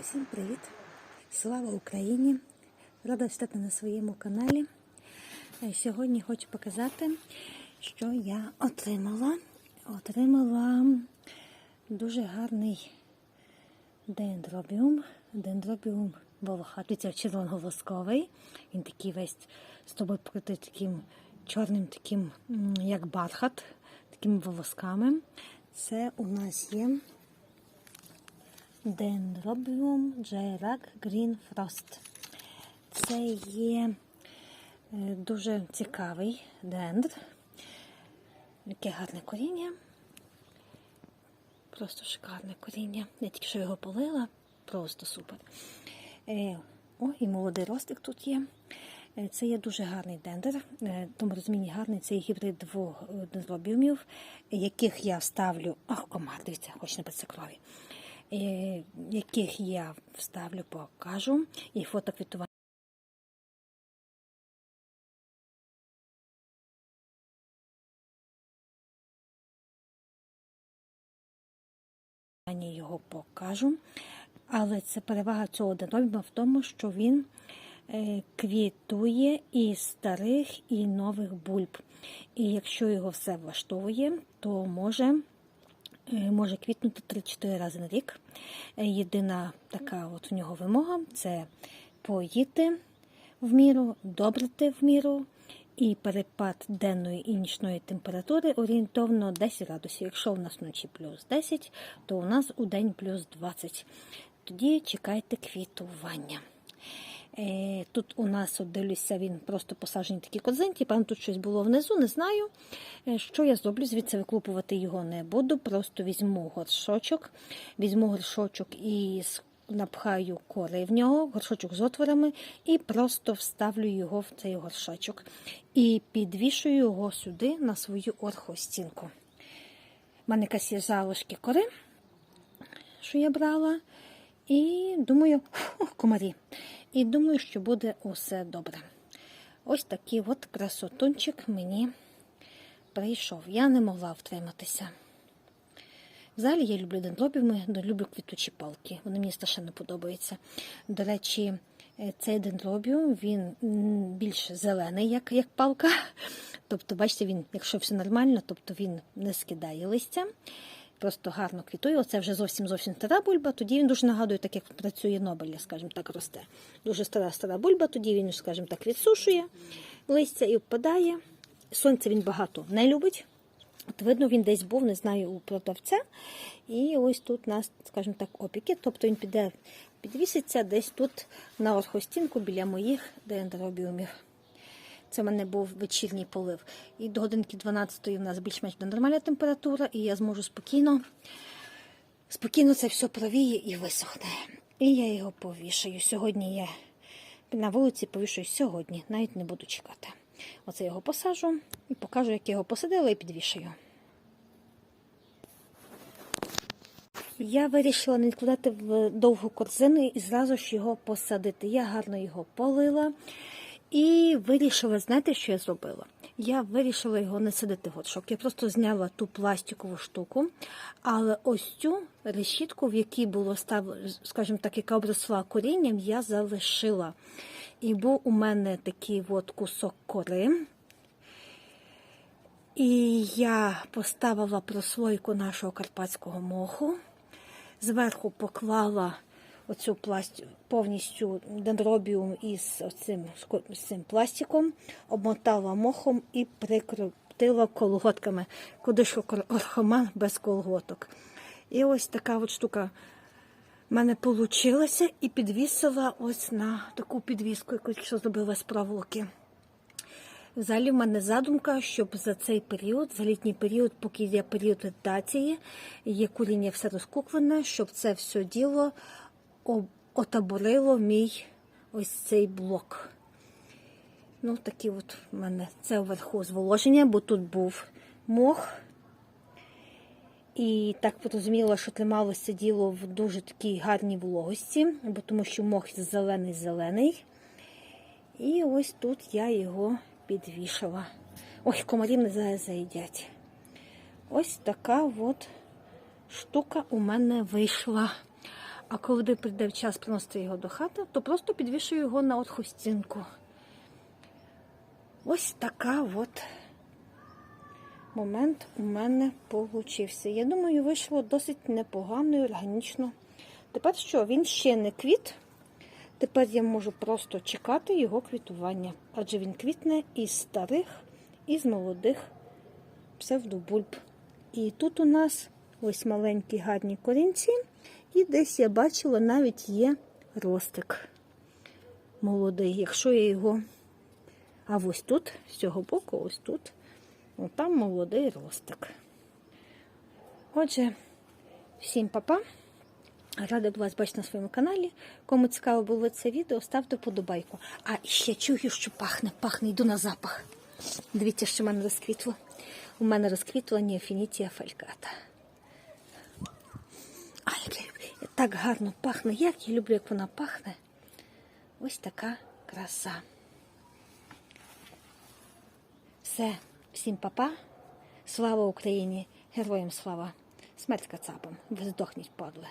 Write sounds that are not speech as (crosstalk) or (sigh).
Усім привіт! Слава Україні! Рада стати на своєму каналі. Е, Сьогодні хочу показати, що я отримала. Отримала дуже гарний дендробіум. Дендробіум волохатиця червоноголосковий. Він такий весь з тобою покритий таким чорним, таким, як бархат, такими волосками. Це у нас є Dendrobium Jayrak Green Frost. Це є е, дуже цікавий дендр. Яке гарне коріння. Просто шикарне коріння. Я тільки що його полила. Просто супер. Е, О, і молодий ростик тут є. Е, Це є дуже гарний дендер. Тому розумінні гарний це гібрид двох дендробіумів, яких я вставлю. Ах, комар, дивіться, хоч не це крові. Е, Яких я вставлю, покажу. І фото квітування. його покажу. Але це перевага цього дендробіума в тому, що він е, квітує і старих, і нових бульб. І якщо його все влаштовує, то може, може квітнути 3-4 рази на рік. Е, Єдина така от в нього вимога це поїти в міру, добрити в міру. І перепад денної і нічної температури орієнтовно 10 градусів. Якщо у нас вночі плюс 10, то у нас у день плюс 20. Тоді чекайте квітування. Е, Тут у нас, от дивлюся, він просто посаджений такі кодзинті, певно, тут щось було внизу, не знаю. Е, Що я зроблю? Звідси виклупувати його не буду. Просто візьму горшочок, візьму горшочок і напхаю кори в нього, горшочок з отворами, і просто вставлю його в цей горшочок. І підвішую його сюди на свою орхостінку. У мене якась є залишки кори, що я брала. І думаю, фу, комарі. І думаю, що буде усе добре. Ось такий от красотунчик мені прийшов. Я не могла втриматися. Взагалі я люблю дендробіуми, но люблю квітучі палки. Вони мені страшенно подобаються. До речі, е, цей дендробіум він більш зелений, як, як палка. (laughs) Тобто, бачите, він, якщо все нормально, тобто він не скидає листя. Просто гарно квітує. Оце вже зовсім зовсім стара бульба. Тоді він дуже нагадує, так як працює Нобеля, скажімо так, росте. Дуже стара стара бульба, тоді він, скажімо так, відсушує листя і впадає. Сонце він багато не любить. От видно, він десь був, не знаю, у продавця. І ось тут у нас, скажімо так, опіки. Тобто він піде, підвіситься десь тут на орхостінку біля моїх дендробіумів. Це в мене був вечірній полив. І до годинки 12 у нас більш-менш нормальна температура, і я зможу спокійно, спокійно це все провіє і висохне. І я його повішаю. Сьогодні я на вулиці повішую сьогодні, навіть не буду чекати. Оце його посажу і покажу, як я його посадила і підвішаю. Я вирішила не відкладати в довгу корзину і зразу ж його посадити. Я гарно його полила і вирішила, знаєте, що я зробила? Я вирішила його не садити в горшок. Я просто зняла ту пластикову штуку, але ось цю решітку, в якій було став, скажімо так, яка обросла корінням, я залишила. І був у мене такий от кусок кори. І я поставила прослойку нашого карпатського моху. Зверху поклала оцю пласт... повністю дендробіум із цим, з цим пластиком, обмотала мохом і прикрутила колготками. Куди ж орхоман без колготок. І ось така от штука в мене вийшла і підвісила ось на таку підвіску, яку що зробила з проволоки. Взагалі в мене задумка, щоб за цей період, за літній період, поки йде період вегетації, є куріння все розкуклене, щоб це все діло отаборило мій ось цей блок. Ну, такі от в мене це вверху зволоження, бо тут був мох. І так порозуміла, що трималося діло в дуже такій гарній вологості, бо тому що мох зелений-зелений. І ось тут я його підвішала. Ой, комарів не зараз заїдять. Ось така от штука у мене вийшла. А коли прийде час приносити його до хати, то просто підвішую його на отху стінку. Ось така от момент у мене получився. Я думаю, вийшло досить непогано і органічно. Тепер що, він ще не квіт. Тепер я можу просто чекати його квітування, адже він квітне із старих, і з молодих псевдобульб. І тут у нас ось маленькі гарні корінці, і десь я бачила навіть є ростик молодий. Якщо я його. А ось тут, з цього боку, ось тут, от там молодий ростик. Отже, всім па-па. Рада вас бачити на своєму каналі. Кому цікаво було це відео, ставте вподобайку. А ще чую, що пахне, пахне, йду на запах. Дивіться, що в мене розквітло. У мене розквітла Неофінітія фальката. А. Так гарно пахне. Як я люблю, як вона пахне. Ось така краса. Все, всім папа. Слава Україні! Героям слава! Смерть кацапам! Ви здохніть, падли!